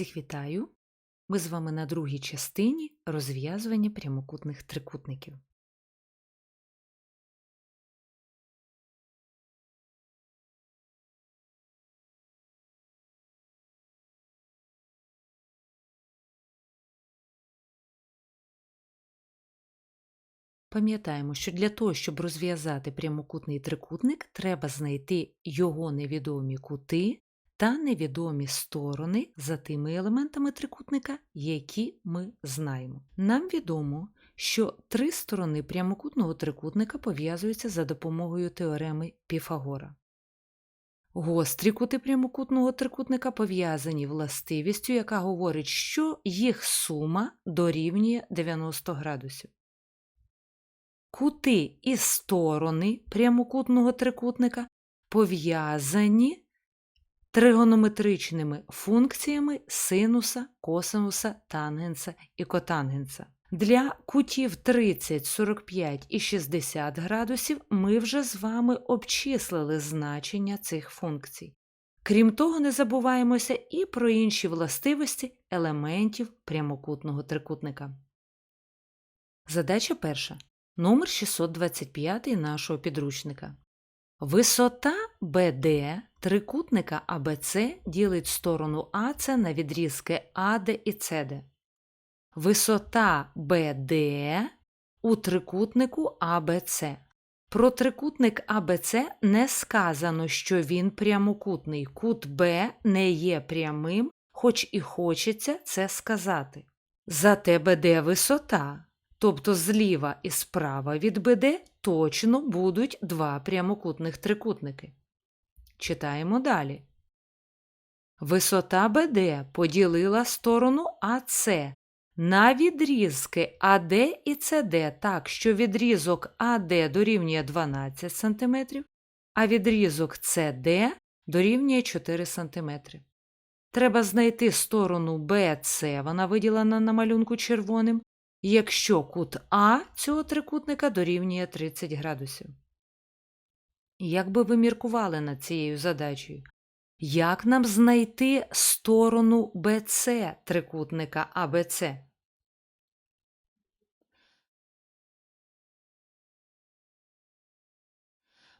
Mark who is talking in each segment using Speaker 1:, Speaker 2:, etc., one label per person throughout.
Speaker 1: Всіх вітаю! Ми з вами на другій частині розв'язування прямокутних трикутників. Пам'ятаємо, що для того, щоб розв'язати прямокутний трикутник, треба знайти його невідомі кути та невідомі сторони за тими елементами трикутника, які ми знаємо. Нам відомо, що три сторони прямокутного трикутника пов'язуються за допомогою теореми Піфагора. Гострі кути прямокутного трикутника пов'язані властивістю, яка говорить, що їх сума дорівнює 90 градусів. Кути і сторони прямокутного трикутника пов'язані тригонометричними функціями синуса, косинуса, тангенса і котангенса. Для кутів 30, 45 і 60 градусів ми вже з вами обчислили значення цих функцій. Крім того, не забуваємося і про інші властивості елементів прямокутного трикутника. Задача перша. Номер 625 нашого підручника. Висота BD трикутника ABC ділить сторону АС на відрізки АД і СД. Висота BD у трикутнику ABC. Про трикутник ABC не сказано, що він прямокутний. Кут Б не є прямим, хоч і хочеться це сказати. Зате BD висота. Тобто зліва і справа від БД точно будуть два прямокутних трикутники. Читаємо далі. Висота БД поділила сторону АС на відрізки АД і СД так, що відрізок АД дорівнює 12 см, а відрізок СД дорівнює 4 см. Треба знайти сторону BC, вона виділена на малюнку червоним, якщо кут А цього трикутника дорівнює 30 градусів. Як би ви міркували над цією задачею? Як нам знайти сторону BC трикутника ABC?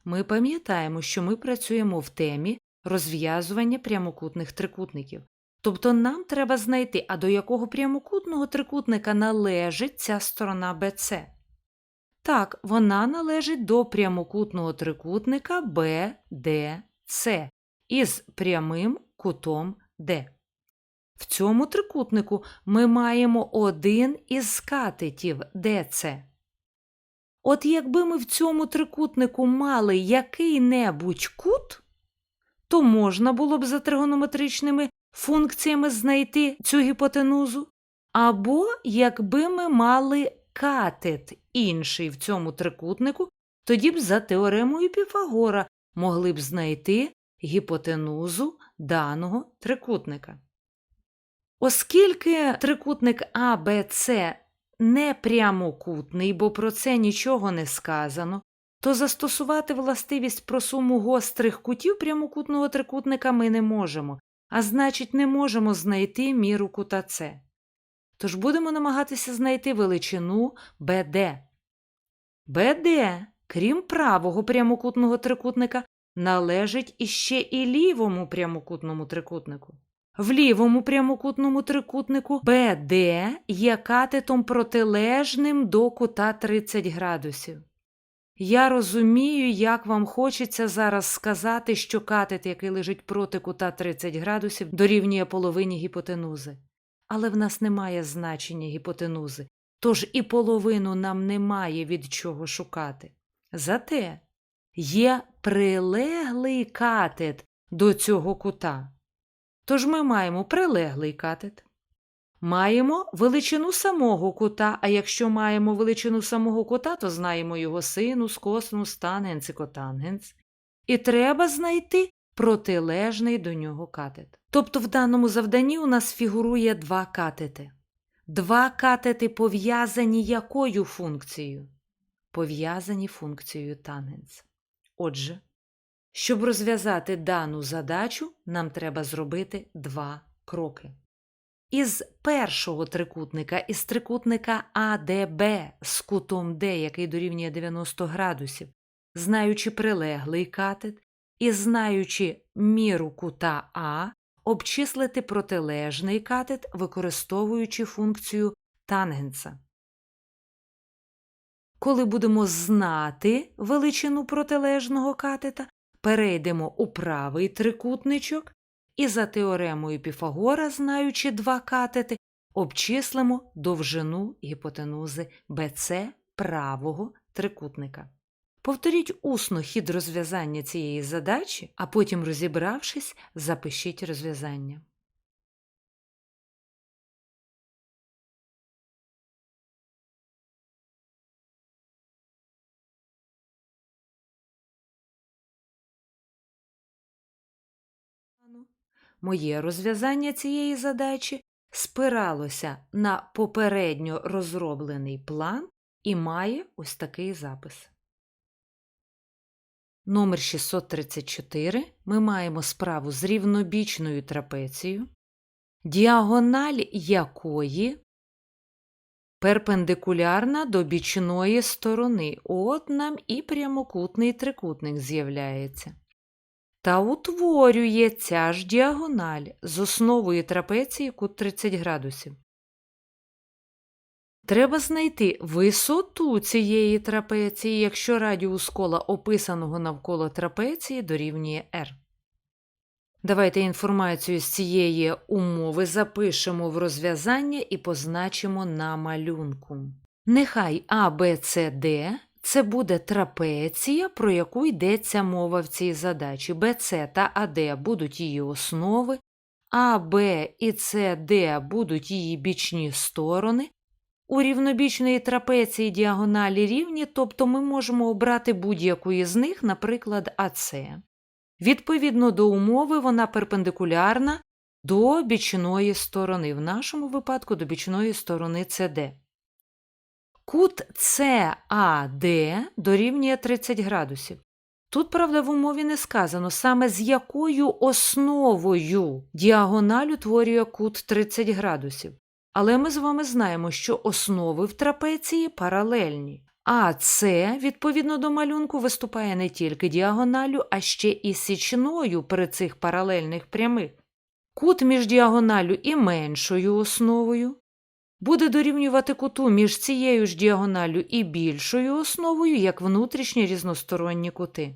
Speaker 1: Ми пам'ятаємо, що ми працюємо в темі розв'язування прямокутних трикутників. Тобто нам треба знайти, а до якого прямокутного трикутника належить ця сторона BC. Так, вона належить до прямокутного трикутника BDC із прямим кутом D. В цьому трикутнику ми маємо один із катетів DC. От якби ми в цьому трикутнику мали який-небудь кут, то можна було б за тригонометричними функціями знайти цю гіпотенузу, або якби ми мали катет інший в цьому трикутнику, тоді б за теоремою Піфагора могли б знайти гіпотенузу даного трикутника. Оскільки трикутник АБЦ не прямокутний, бо про це нічого не сказано, то застосувати властивість про суму гострих кутів прямокутного трикутника ми не можемо, а значить, не можемо знайти міру кута С. Тож будемо намагатися знайти величину BD. BD, крім правого прямокутного трикутника, належить іще і лівому прямокутному трикутнику. В лівому прямокутному трикутнику BD є катетом протилежним до кута 30 градусів. Я розумію, як вам хочеться зараз сказати, що катет, який лежить проти кута 30 градусів, дорівнює половині гіпотенузи. Але в нас немає значення гіпотенузи, тож і половину нам немає від чого шукати. Зате є прилеглий катет до цього кута. Тож ми маємо прилеглий катет. Маємо величину самого кута, а якщо маємо величину самого кута, то знаємо його синус, косинус, тангенс і котангенс. І треба знайти протилежний до нього катет. Тобто в даному завданні у нас фігурує два катети. Два катети пов'язані якою функцією? Пов'язані функцією тангенс. Отже, щоб розв'язати дану задачу, нам треба зробити два кроки. Із першого трикутника, із трикутника АДБ з кутом Д, який дорівнює 90 градусів, знаючи прилеглий катет і знаючи міру кута А, обчислити протилежний катет, використовуючи функцію тангенса. Коли будемо знати величину протилежного катета, перейдемо у правий трикутничок і за теоремою Піфагора, знаючи два катети, обчислимо довжину гіпотенузи БЦ правого трикутника. Повторіть усно хід розв'язання цієї задачі, а потім, розібравшись, запишіть розв'язання. Моє розв'язання цієї задачі спиралося на попередньо розроблений план і має ось такий запис. Номер 634 ми маємо справу з рівнобічною трапецією, діагональ якої перпендикулярна до бічної сторони. От нам і прямокутний трикутник з'являється. Та утворює ця ж діагональ з основою трапеції кут 30 градусів. Треба знайти висоту цієї трапеції, якщо радіус кола описаного навколо трапеції дорівнює r. Давайте інформацію з цієї умови запишемо в розв'язання і позначимо на малюнку. Нехай Д це буде трапеція, про яку йдеться мова в цій задачі. БЦ та АД будуть її основи, А, Б і С, Д будуть її бічні сторони. У рівнобічної трапеції діагоналі рівні, тобто ми можемо обрати будь-яку із них, наприклад, АС. Відповідно до умови, вона перпендикулярна до бічної сторони, в нашому випадку до бічної сторони СД. Кут САД дорівнює 30 градусів. Тут, правда, в умові не сказано, саме з якою основою діагональ утворює кут 30 градусів. Але ми з вами знаємо, що основи в трапеції паралельні. А це, відповідно до малюнку, виступає не тільки діагоналю, а ще і січною при цих паралельних прямих. Кут між діагоналю і меншою основою буде дорівнювати куту між цією ж діагоналю і більшою основою як внутрішні різносторонні кути.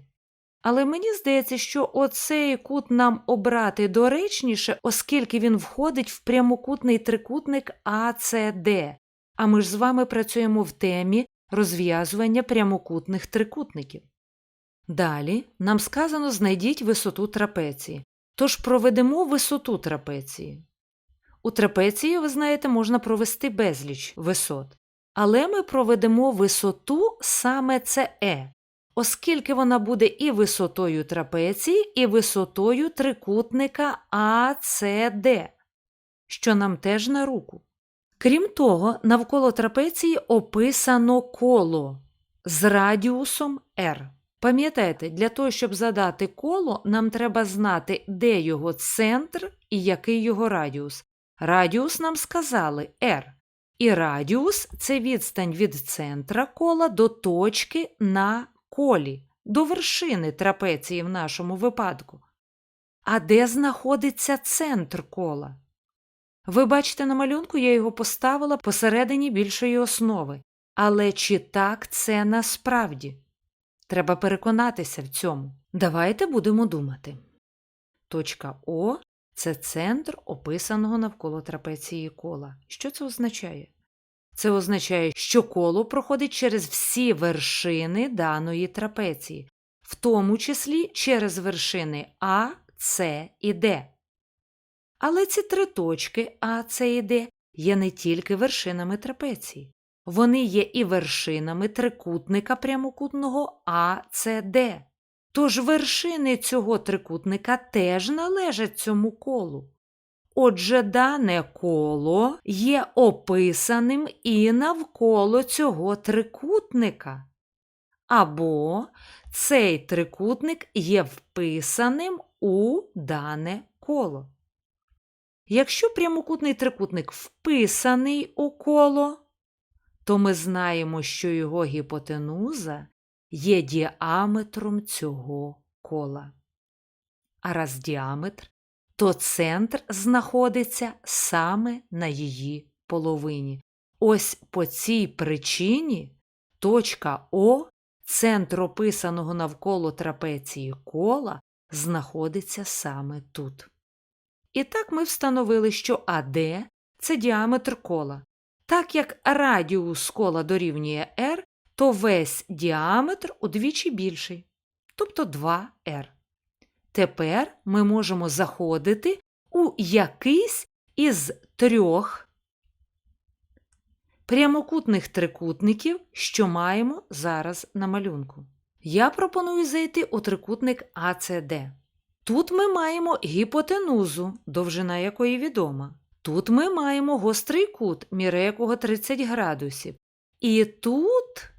Speaker 1: Але мені здається, що оцей кут нам обрати доречніше, оскільки він входить в прямокутний трикутник АЦД, а ми ж з вами працюємо в темі розв'язування прямокутних трикутників. Далі нам сказано знайдіть висоту трапеції. Тож проведемо висоту трапеції. У трапеції, ви знаєте, можна провести безліч висот. Але ми проведемо висоту саме СЕ, оскільки вона буде і висотою трапеції, і висотою трикутника АЦД, що нам теж на руку. Крім того, навколо трапеції описано коло з радіусом R. Пам'ятаєте, для того, щоб задати коло, нам треба знати, де його центр і який його радіус. Радіус нам сказали R. І радіус це відстань від центра кола до точки на колі, до вершини трапеції в нашому випадку. А де знаходиться центр кола? Ви бачите на малюнку, я його поставила посередині більшої основи. Але чи так це насправді? Треба переконатися в цьому. Давайте будемо думати. Точка О це центр описаного навколо трапеції кола. Що це означає? Це означає, що коло проходить через всі вершини даної трапеції, в тому числі через вершини А, С і Д. Але ці три точки А, С і Д є не тільки вершинами трапеції, вони є і вершинами трикутника прямокутного АЦД. Тож вершини цього трикутника теж належать цьому колу. Отже, дане коло є описаним і навколо цього трикутника. Або цей трикутник є вписаним у дане коло. Якщо прямокутний трикутник вписаний у коло, то ми знаємо, що його гіпотенуза є діаметром цього кола. А раз діаметр, то центр знаходиться саме на її половині. Ось по цій причині точка О, центр описаного навколо трапеції кола, знаходиться саме тут. І так ми встановили, що АД це діаметр кола. Так як радіус кола дорівнює r, то весь діаметр удвічі більший, тобто 2r. Тепер ми можемо заходити у якийсь із трьох прямокутних трикутників, що маємо зараз на малюнку. Я пропоную зайти у трикутник АЦД. Тут ми маємо гіпотенузу, довжина якої відома. Тут ми маємо гострий кут, міра якого 30 градусів. І тут,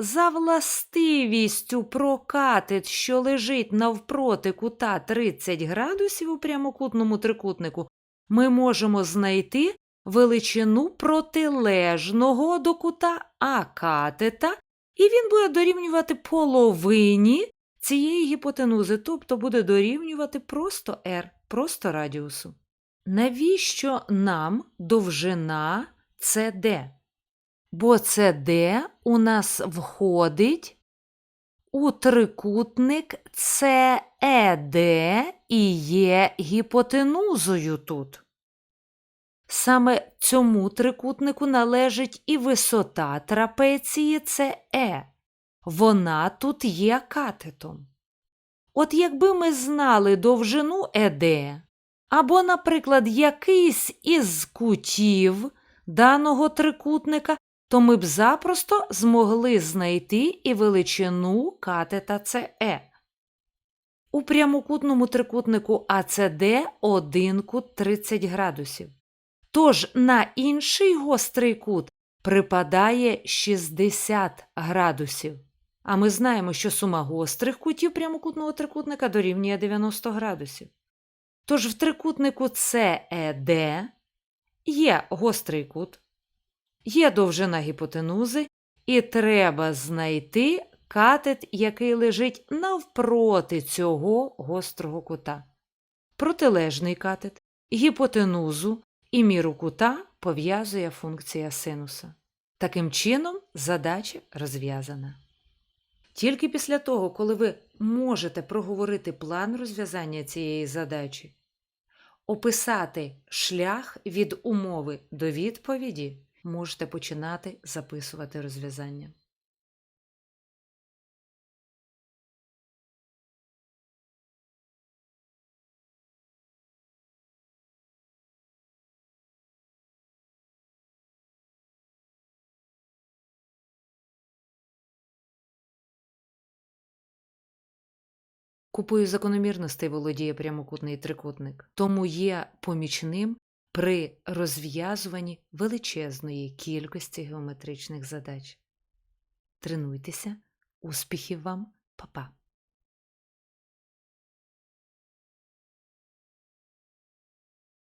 Speaker 1: за властивістю прокатет, що лежить навпроти кута 30 градусів у прямокутному трикутнику, ми можемо знайти величину протилежного до кута А катета, і він буде дорівнювати половині цієї гіпотенузи, тобто буде дорівнювати просто r, просто радіусу. Навіщо нам довжина CD? Бо CD у нас входить у трикутник CED і є гіпотенузою тут. Саме цьому трикутнику належить і висота трапеції CE. Вона тут є катетом. От якби ми знали довжину ЕД, або, наприклад, якийсь із кутів даного трикутника, то ми б запросто змогли знайти і величину катета СЕ. У прямокутному трикутнику АЦД один кут 30 градусів. Тож на інший гострий кут припадає 60 градусів. А ми знаємо, що сума гострих кутів прямокутного трикутника дорівнює 90 градусів. Тож в трикутнику CED є гострий кут, є довжина гіпотенузи, і треба знайти катет, який лежить навпроти цього гострого кута. Протилежний катет, гіпотенузу і міру кута пов'язує функція синуса. Таким чином, задача розв'язана. Тільки після того, коли ви можете проговорити план розв'язання цієї задачі, описати шлях від умови до відповіді, можете починати записувати розв'язання. Купою закономірностей володіє прямокутний трикутник, тому є помічним при розв'язуванні величезної кількості геометричних задач. Тренуйтеся, успіхів вам, Па-па!